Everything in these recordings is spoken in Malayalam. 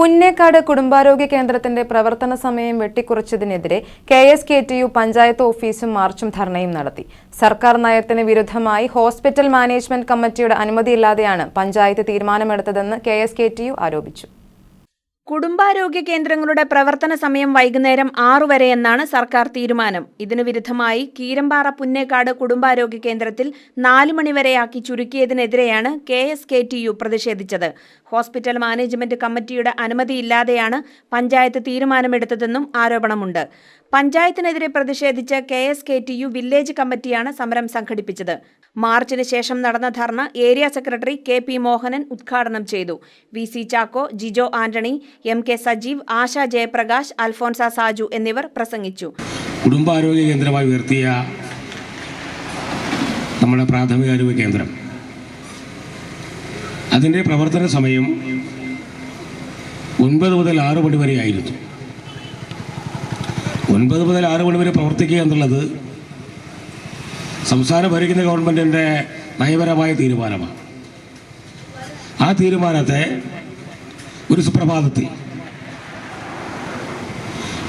പുന്നേക്കാട് കുടുംബാരോഗ്യ കേന്ദ്രത്തിന്റെ പ്രവർത്തന സമയം വെട്ടിക്കുറച്ചതിനെതിരെ K S K T U panchayat ഓഫീസും മാർച്ചും ധർണയും നടത്തി. സർക്കാർ നയത്തിന് വിരുദ്ധമായി ഹോസ്പിറ്റൽ മാനേജ്മെന്റ് കമ്മിറ്റിയുടെ അനുമതിയില്ലാതെയാണ് panchayat തീരുമാനമെടുത്തതെന്ന് K S K T U ആരോപിച്ചു. കുടുംബാരോഗ്യ കേന്ദ്രങ്ങളുടെ പ്രവർത്തന സമയം വൈകുന്നേരം ആറു വരെയെന്നാണ് സർക്കാർ തീരുമാനം. ഇതിനു വിരുദ്ധമായി കീരമ്പാറ പുന്നേക്കാട് കുടുംബാരോഗ്യ കേന്ദ്രത്തിൽ നാലു മണിവരെയാക്കി ചുരുക്കിയതിനെതിരെയാണ് K S K T U പ്രതിഷേധിച്ചത്. Hospital management കമ്മിറ്റിയുടെ അനുമതിയില്ലാതെയാണ് പഞ്ചായത്ത് തീരുമാനമെടുത്തതെന്നും ആരോപണമുണ്ട്. പഞ്ചായത്തിനെതിരെ പ്രതിഷേധിച്ച് K S K T U village കമ്മിറ്റിയാണ് സമരം സംഘടിപ്പിച്ചത്. മാർച്ചിന് ശേഷം നടന്ന dharna area secretary K P Mohanan ഉദ്ഘാടനം ചെയ്തു. V C Chacko Jijo Antony M K Sajeev Asha Jayaprakash Alphonsa Saju എന്നിവർ പ്രസംഗിച്ചു. കുടുംബാരോഗ്യ കേന്ദ്രമായി ഉയർത്തിയ നമ്മുടെ പ്രാഥമികാരോഗ്യ കേന്ദ്രം. അതിന്റെ പ്രവർത്തന സമയം ഒൻപത് മുതൽ ആറ് മണി വരെ ആയിരുന്നു. ഒൻപത് മുതൽ ആറ് മണി വരെ പ്രവർത്തിക്കുക എന്നുള്ളത് സംസ്ഥാനം ഭരിക്കുന്ന ഗവൺമെന്റിന്റെ നയപരമായ തീരുമാനമാണ്. ആ തീരുമാനത്തെ ഒരു സുപ്രഭാതത്തിൽ.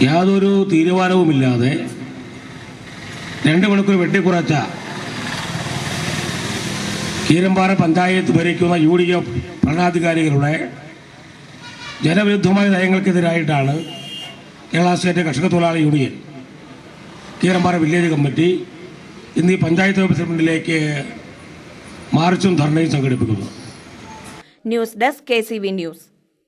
യാതൊരു തീരുമാനവുമില്ലാതെ രണ്ട് മണിക്കൂർ വെട്ടിക്കുറച്ച കീരമ്പാറ പഞ്ചായത്ത് ഭരിക്കുന്ന യു ഡി എഫ് ഭരണാധികാരികളുടെ ജനവിരുദ്ധമായ നയങ്ങൾക്കെതിരായിട്ടാണ് കേരള സ്റ്റേറ്റ് കർഷക തൊഴിലാളി യൂണിയൻ കീരമ്പാറ വില്ലേജ് കമ്മിറ്റി ഇന്ന് ഈ പഞ്ചായത്ത് ഓഫീസിന് മുന്നിലേക്ക് മാർച്ചും ധർണയും സംഘടിപ്പിക്കുന്നു. News desk K C V news.